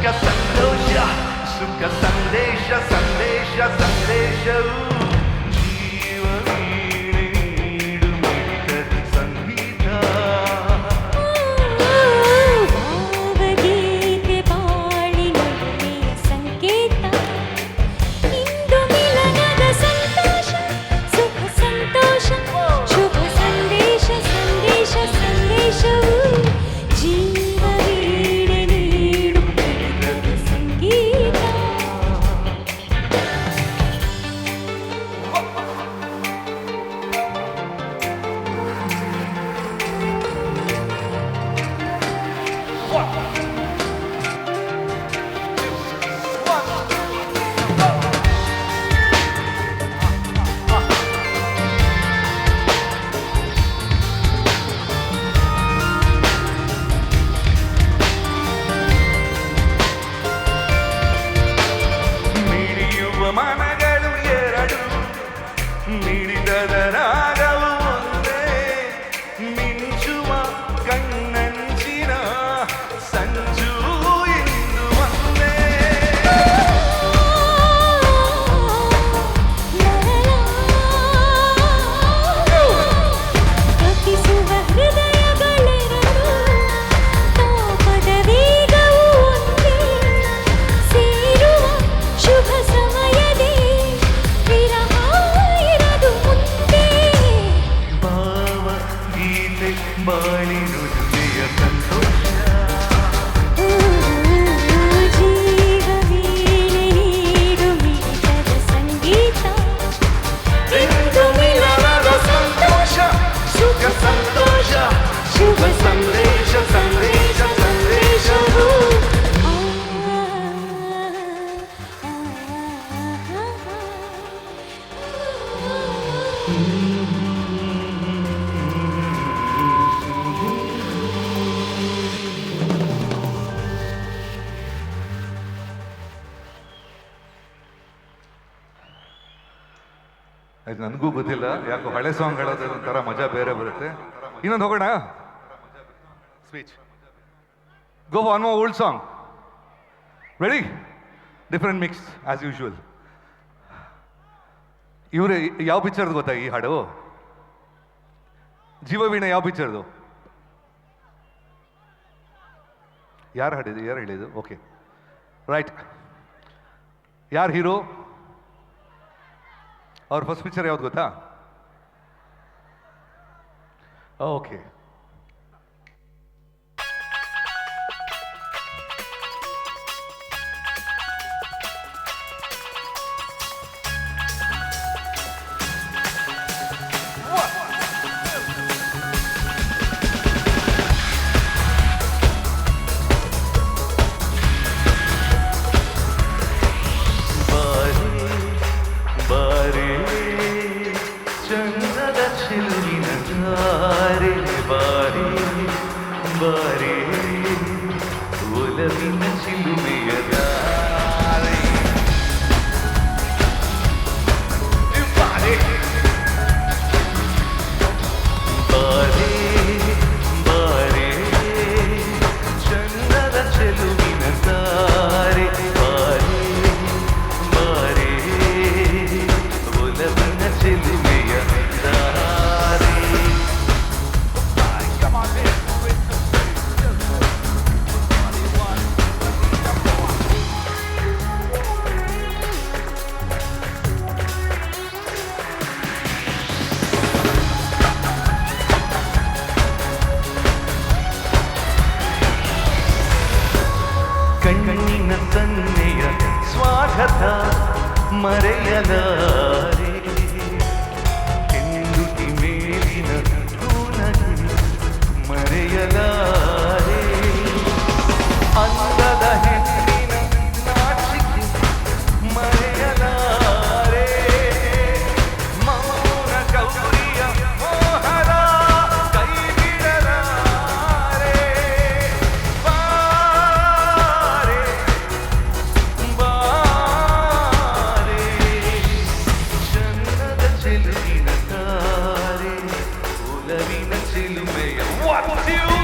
Suka Sandosha, Suka Sandesha, Sandesha, Sandesha, uh. ಅದು ನನಗೂ ಗೊತ್ತಿಲ್ಲ ಯಾಕೋ ಹಳೆ ಸಾಂಗ್ ಹೇಳೋದು ಒಂಥರ ಮಜಾ ಬೇರೆ ಬರುತ್ತೆ ಇನ್ನೊಂದು ಹೋಗೋಣ speech go one more old song ready different mix as usual ಇವ್ರೆ ಯಾವ ಪಿಕ್ಚರ್ದು ಗೊತ್ತಾ ಈ ಹಾಡು? ಜೀವವೀಣೆ ಯಾವ ಪಿಕ್ಚರ್ದು ಯಾರು ಹಾಡಿದ್ರು ಯಾರು ಹೇಳಿದ್ರು ಓಕೆ ರೈಟ್ ಯಾರು ಹೀರೋ ಅವ್ರ ಫಸ್ಟ್ ಪಿಕ್ಚರ್ ಯಾವ್ದು ಗೊತ್ತಾ? ಓಕೆ വരേ ഉലവിൽ మరయదా നിലവിലെ ചിലുമയം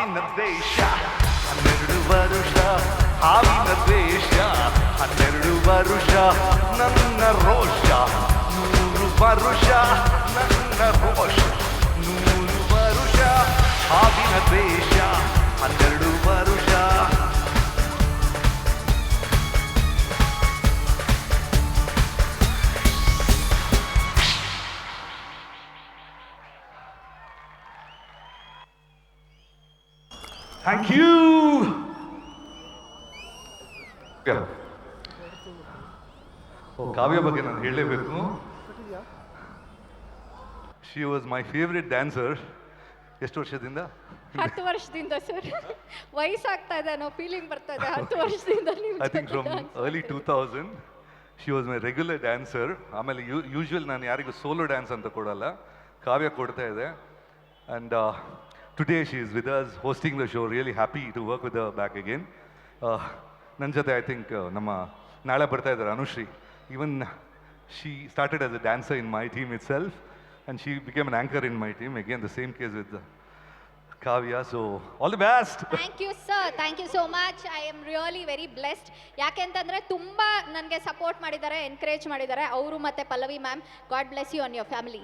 ಹಾವಿನ ದೇಶ ಹನ್ನೆರಡು ವರುಷ ಹಾವಿನ ದೇಶ ಹನ್ನೆರಡು ವರುಷ, ನನ್ನ ರೋಷ. ನೂರು ವರುಷ, ನನ್ನ ರೋಷ. ನೂರು ವರುಷ ಹಾವಿನ ದೇಶ ಹನ್ನೆರಡು ಥ್ಯಾಂಕ್ you. ಕಾವ್ಯ ಬಗ್ಗೆ ನಾನು ಹೇಳಲೇಬೇಕು. She was my favourite dancer ಎಷ್ಟು ವರ್ಷದಿಂದ? ಹತ್ತು ವರ್ಷದಿಂದ ಸರ್ ವಯಸ್ಸಾಗ್ತಾ ಇದೆ ಅನ್ನೋ ಫೀಲಿಂಗ್ ಬರ್ತಾ ಇದೆ. ಹತ್ತು ವರ್ಷದಿಂದ I think from early two thousand she was my regular dancer ಆಮೇಲೆ ಯೂ ಯೂಶ್ವಲ್ ನಾನು ಯಾರಿಗೂ ಸೋಲೋ ಡ್ಯಾನ್ಸ್ ಅಂತ ಕೊಡಲ್ಲ. ಕಾವ್ಯ ಕೊಡ್ತಾ ಇದೆ. And today she is with us hosting the show really happy to work with back again ನನ್ನ ಜೊತೆ I think ನಮ್ಮ ನಾಳೆ ಬರ್ತಾ ಇದ್ದಾರೆ Anushree. Even she started as a dancer in my team itself and she became an anchor in my team again the same case with Kavya so all the best thank you sir thank you so much I am really very blessed ಯಾಕೆಂತಂದ್ರೆ ತುಂಬ ನನಗೆ support ಮಾಡಿದ್ದಾರೆ encourage ಮಾಡಿದ್ದಾರೆ. ಅವರು ಮತ್ತೆ Pallavi ma'am God bless you on your family